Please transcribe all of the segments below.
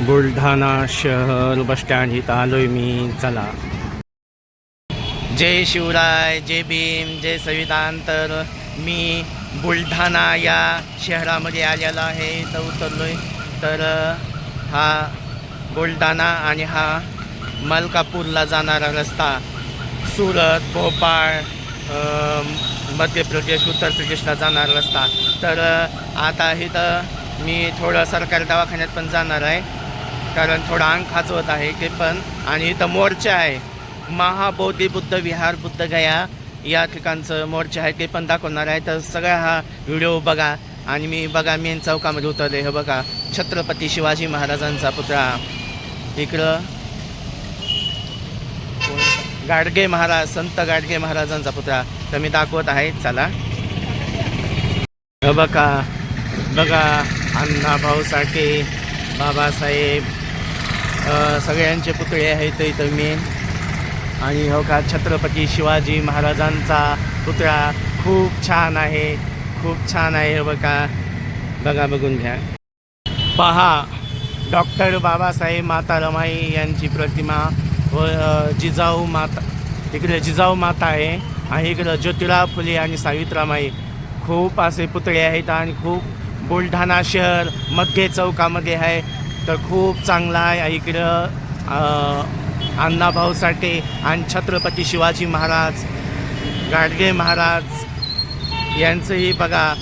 बुलढाणा शहर bus stand इथं आलोय मी. चला. जय शिवराय जय भीम जय संविधान तर मी बुलढाणा या शहरामध्ये आलेलो आहे. इथं उतरलोय. तर हा बुलढाणा आणि हा मलकापूरला जाणारा रस्ता सुरत भोपाळ मध्य प्रदेश उत्तर प्रदेशला जाणारा रस्ता. तर आता इथं मी थोडं सरकारी दवाखान्यात पण जाणार आहे. कारण थोडं अंग खाचवत आहे ते पण. आणि इथं मोर्चा आहे. महाबोधी बुद्ध विहार बुद्ध गया या ठिकाणचं मोर्चा आहे ते पण दाखवणार आहे. तर सगळा हा व्हिडिओ बघा. आणि मी बघा मेन चौकामध्ये उतरले. हे बघा छत्रपती शिवाजी महाराजांचा पुतळा. इकडं गाडगे महाराज संत गाडगे महाराजांचा पुतळा. तर मी दाखवत आहे. चला. बघा बघा बघा अण्णाभाऊ साठे बाबासाहेब सगळ्यांचे पुतळे आहेत इथं मेन आणि हो का छत्रपती शिवाजी महाराजांचा पुतळा खूप छान आहे. खूप छान आहे हो बघा बघा बघून घ्या. पहा डॉक्टर बाबासाहेब माता रमाई यांची प्रतिमा व जिजाऊ माता इकडे जिजाऊ माता आहे आणि इकडं ज्योतिरा फुले आणि सावित्रामाई. खूप असे पुतळे आहेत आणि खूप बुलढाणा शहर मध्य चौकामध्ये आहे. तर खूप चांगला आहे. इकडं अण्णाभाऊ साठे आणि छत्रपती शिवाजी महाराज गाडगे महाराज यांचंही बघा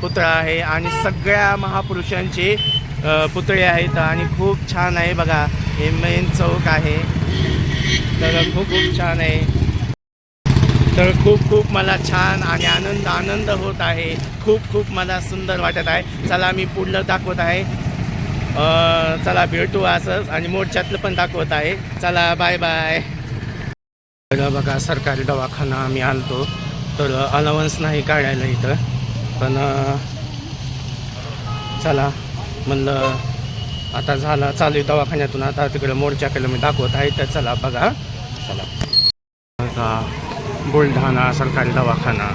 पुतळा आहे आणि सगळ्या महापुरुषांचे पुतळे आहेत आणि खूप छान आहे बघा. हे मेन चौक आहे. तर खूप खूप छान आहे. तर खूप खूप मला छान आणि आनंद आनंद होत आहे. खूप खूप मला सुंदर वाटत आहे. चला मी पुढलं दाखवत आहे. चला भेटू असंच आणि मोर्चातलं पण दाखवत आहे. चला बाय बाय बघा सरकारी दवाखाना आम्ही आणतो. तर अलावन्स नाही काढायला इथं. पण चला म्हणलं आता झाला चालू आहे दवाखान्यातून. आता तिकडं मोर्चाकडे मी दाखवत आहे. तर चला बघा. चला. बुलढाणा सरकारी दवाखाना.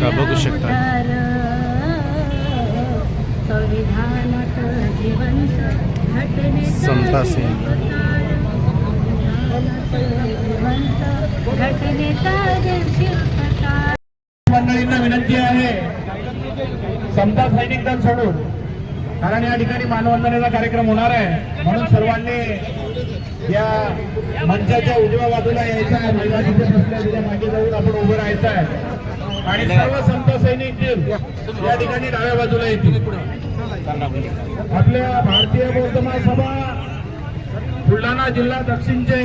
बघा, बघू शकता. समता सिंग. मंडळींना विनंती आहे समता सैनिक दल सोडून. कारण या ठिकाणी मानवंदनेचा कार्यक्रम होणार आहे. म्हणून सर्वांनी या मंचाच्या उजव्या बाजूला यायचं आहे. महिला तिथे बसल्या तिथे मागे जाऊन आपण उभं राहायचं आहे. आणि सर्व संत सैनिक या ठिकाणी डाव्या बाजूला येतील. आपल्या भारतीय बौद्ध महासभा बुलढाणा जिल्हा दक्षिणचे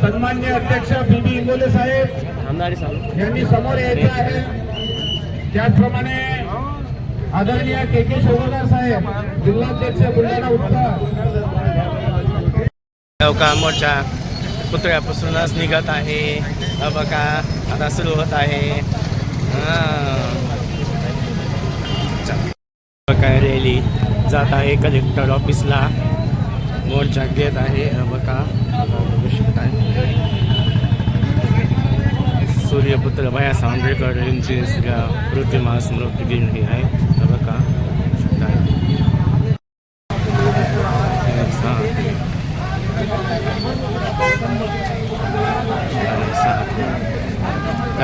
सन्मान्य अध्यक्ष बी बी इंगोले साहेब यांनी समोर यायचे आहे. त्याचप्रमाणे आदरणीय के के शोभदार साहेब जिल्हाध्यक्ष बुलढाणा उत्तर. मोर्चा? पुतळ्यापासूनच निघत आहे. बघा आता सुरू होत आहे. हां. रॅली जात आहे कलेक्टर ऑफिसला मोर्चा घेत आहे. बघा बघू. शकताय सूर्यपुत्र भया आंबेडकर यांची प्रतिमा स्मृती दिन ही आहे हा बघा बघू शकताय हां.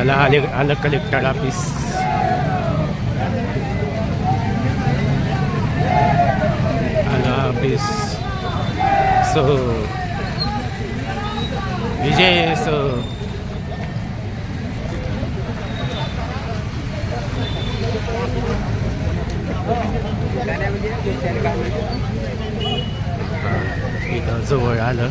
त्याला आले आलं कलेक्टर ऑफिस आलं ऑफिस सो विजय सो इथं जवळ आलं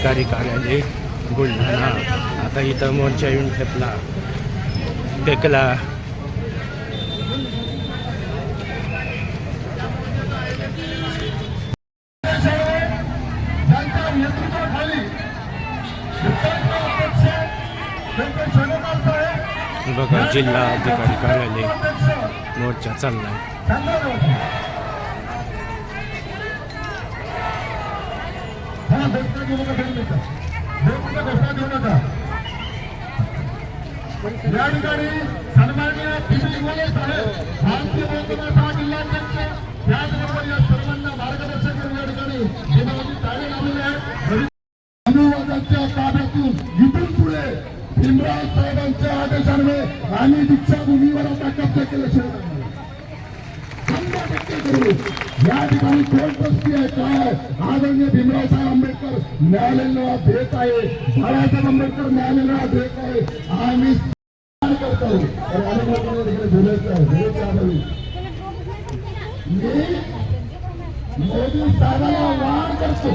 जिल्हाधिकारी कार्यालय बुलढाणा. आता इथं मोर्चा येऊन ठेपला. टेकला त्यांच्या जिल्हा अधिकारी बघा जिल्हाधिकारी कार्यालय मोर्चा चाललाय. हा घोषणा देऊ नका तरी नका देऊ घोषणा देऊ नका या ठिकाणी साहेब भारतीय जिल्हाध्यक्ष त्याचबरोबर या सर्वांना मार्गदर्शन करून या ठिकाणी ताळे लावलेले आहेत. अनुवादाच्या ताब्यातून इथून पुढे भीमराव साहेबांच्या आम्ही दीक्षाभूमीवर आता कब्जा केल्याशिवाय राहणार या ठिकाणी कोण ट्रस्टी आहे? काय? आदरणीय भीमराव साहेब आंबेडकर न्यायालयाला देत आहे. बाळासाहेब आंबेडकर न्यायालयाला देत आहे. आम्ही करतो. मोदी साहेबांना वाढ करतो.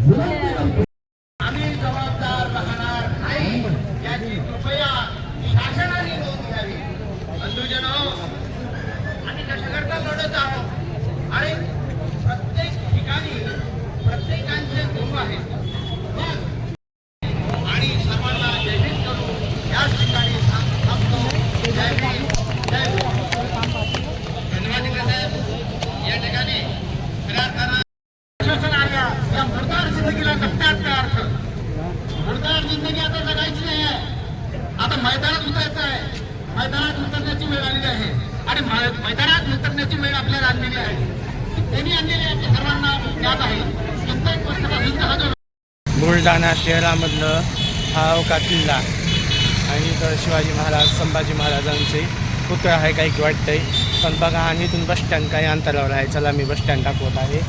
विनंती करतो आम्ही जबाबदार राहणार नाही याची कृपया शासनाने नोंद घ्यावी बंधुजनो आम्ही कशाकरता लढत आहोत आणि प्रत्येक ठिकाणी प्रत्येकांचे गुरु आहेत मग आणि सर्वांना जयभीम करून याच ठिकाणी थांब- थांबतो जय भीम जय भीम धन्यवाद साहेब या ठिकाणी खऱ्या अर्थानं शासन आल्या या मुरदार जिंदगीला जगण्यात काय अर्थ मुरदार जिंदगी आता जगायची नाही आहे आता मैदानात उतरायचं आहे. मैदानात उतरण्याची वेळ आलेली आहे. आणि मैदानात उतरण्याची वेळ आपल्याला आणलेली आहे. त्यांनी आणलेली आपल्या सर्वांना ज्ञात आहे. कित्येक वर्षापासून हा जो बुलढाणा शहरामधलं हा अवका किल्ला आणि इथं शिवाजी महाराज संभाजी महाराजांचे पुतळा आहे काही की वाटतंय. पण बघा आणि इथून बस स्टँड काही अंतरावर आहे? चला मी बस स्टँड दाखवत आहे.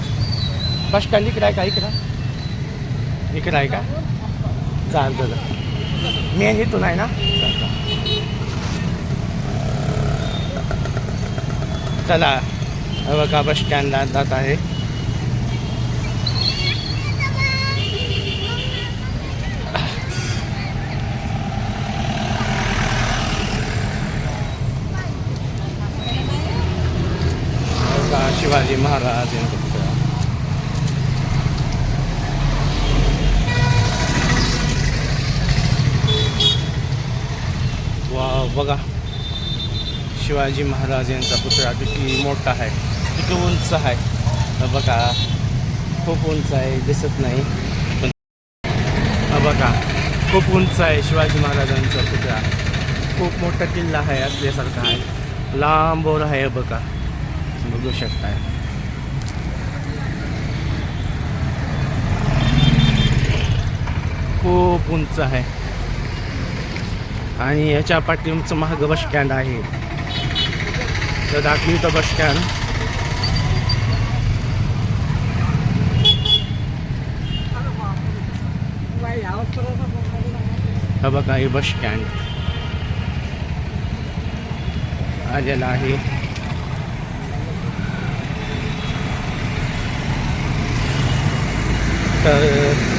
बस स्टँड इकडे आहे का? इकडं? इकडं आहे का? चालतं मेन इथून आहे ना? चला अवका बघा बस स्टँडला जात आहे. शिवाजी महाराज यांचा पुतळा वा बघा शिवाजी महाराज यांचा पुतळा किती मोठा आहे किती उंच आहे. बघा खूप उंच आहे दिसत नाही. पण बघा खूप उंच आहे शिवाजी महाराजांचा पुतळा. खूप मोठा किल्ला आहे असल्यासारखा आहे. लांबवर आहे बघा. बघू शकताय. खूप उंच आहे. आणि याच्या पाठीमागचं महाग बस स्टँड आहे. तर दाखवितं बस स्टँड. हा बघा हे बस स्टँड आलेला आहे. तर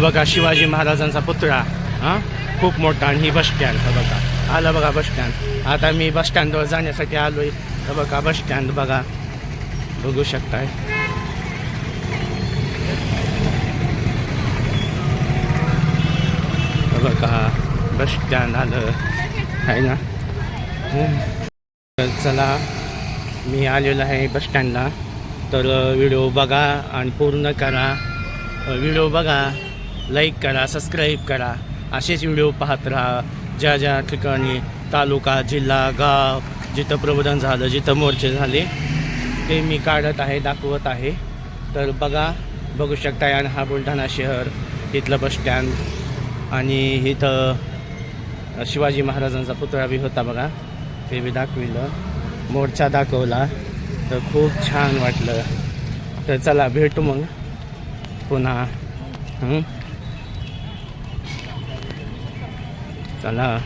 बघा शिवाजी महाराजांचा पुतळा हा खूप मोठा आणि ही बस स्टँड बघा आलं बघा बस स्टँड आता मी बस स्टँडवर जाण्यासाठी आलोय आहे बघा बस स्टँड बघा बघू शकताय बघा बस स्टँड आलं आहे ना तर चला मी आलेलो आहे बस स्टँडला तर व्हिडिओ बघा आणि पूर्ण करा व्हिडिओ बघा लाईक करा सबस्क्राईब करा. असेच व्हिडिओ पाहत राहा. ज्या ज्या ठिकाणी तालुका जिल्हा गाव जिथं प्रबोधन झालं जिथं मोर्चे झाले ते मी काढत आहे दाखवत आहे. तर बघा बघू शकता आणि हा बुलढाणा शहर इथलं बस स्टँड आणि इथं शिवाजी महाराजांचा पुतळा बी होता बघा. ते बी दाखविलं. मोर्चा दाखवला. तर खूप छान वाटलं. तर चला भेटू मग पुन्हा. चला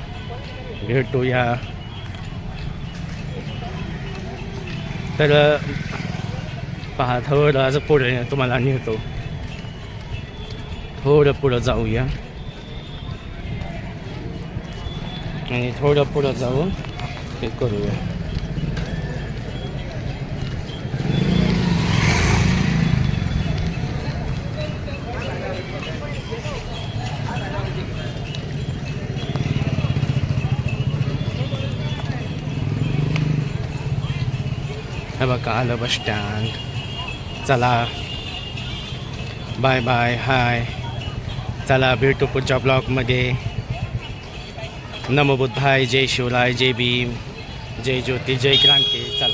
भेटूया. तर पहा थोडं आज पुढे तुम्हाला नेतो. थोडं पुढं जाऊया. आणि थोडं पुढं जाऊन हे करूया. हे बघा आलं बस स्टँड चला बाय बाय हाय चला भेटू पुढच्या ब्लॉगमध्ये नमबुद्धाय जय शिवराय जय भीम जय ज्योती जय क्रांती चला